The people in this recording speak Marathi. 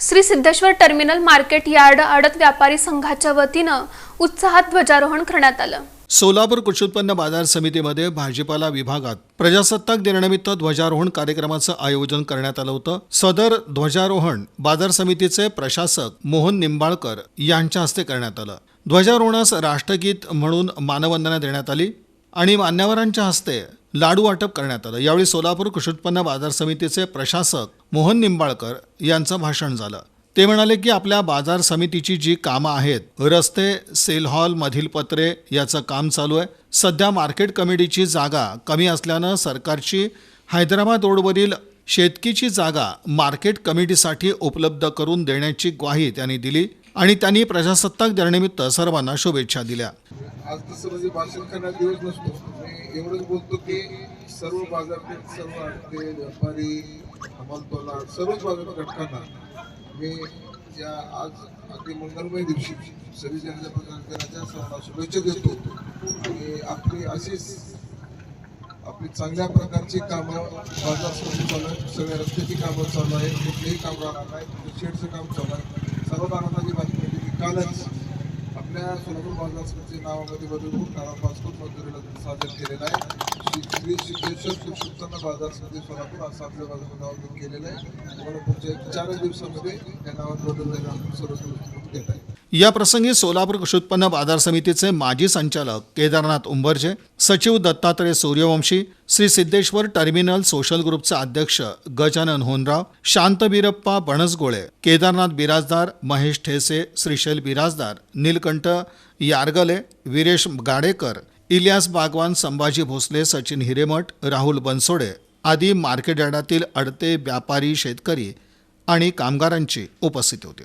Shri Siddheshwar terminal market yard आडत व्यापारी संघाच्या वतीनं उत्साहात ध्वजारोहण करण्यात आलं. सोलापूर कृषी उत्पन्न बाजार समितीमध्ये भाजीपाला विभागात प्रजासत्ताक दिनानिमित्त ध्वजारोहण कार्यक्रमाचं आयोजन करण्यात आलं होतं. सदर ध्वजारोहण बाजार समितीचे प्रशासक मोहन निंबाळकर यांच्या हस्ते करण्यात आलं. ध्वजारोहणास राष्ट्रगीत म्हणून मानवंदना देण्यात आली आणि मान्यवरांच्या हस्ते लाडू वाटप करण्यात आलं. यावेळी सोलापूर कृषी उत्पन्न बाजार समितीचे प्रशासक मोहन निंबाळकर यांचं भाषण झालं. ते म्हणाले की आपल्या बाजार समितीची जी कामं आहेत रस्ते सेल हॉल मधील पत्रे याचं काम चालू आहे. सध्या मार्केट कमिटीची जागा कमी असल्यानं सरकारची हैदराबाद रोडवरील शेतकीची जागा मार्केट कमिटीसाठी उपलब्ध करून देण्याची ग्वाही त्यांनी दिली आणि त्यांनी प्रजासत्ताक दिनानिमित्त सर्वांना शुभेच्छा दिल्या. आज तसं म्हणजे भाषण करण्यात दिवस नसतो. मी एवढंच बोलतो की सर्व बाजारपेठ सर्व आडते व्यापारी हमालतोला सर्वच बाजार घटकांना मी या आज अगदी मंगलमय दिवशी सव्वीस जानेवारी प्रजासत्ताकाच्या सणाला शुभेच्छा देतो. आणि आपली अशीच आपली चांगल्या प्रकारची कामं बाजार समिती चालू आहेत सगळ्या रस्त्याची कामं चालू आहेत कुठलेही काम राहणार नाही शेडचं काम चालू आहे. सर्वात आनंदाची बातमी होती की कालच आपल्या सोलापूर बाजार समितीच्या नावामध्ये बदलून काळा पासपोर्ट मंजुरीला सादर केलेला आहे. श्री सिद्धेश्वर कृषी उत्पन्न बाजार समिती सोलापूर असं आपल्या बाजारात नाव केलेलं आहे. तुम्हाला पुढच्या एक चारच दिवसामध्ये या नावात बदल झाला आपण सर्व सर्व आहे या प्रसंगी सोलापूर कृषी उत्पन्न बाजार समितीचे माजी संचालक केदारनाथ उंबरजे सचिव दत्तात्रय सूर्यवंशी श्री सिद्धेश्वर टर्मिनल सोशल ग्रुपचे अध्यक्ष गजानन होनराव शांत बिरप्पा बनसगोळे केदारनाथ बिराजदार महेश ठेसे श्रीशैल बिराजदार नीलकंठ यारगले वीरेश गाडेकर इलियास बागवान संभाजी भोसले सचिन हिरेमठ राहुल बनसोडे आदी मार्केट यार्डातील अडते व्यापारी शेतकरी आणि कामगारांची उपस्थिती होती.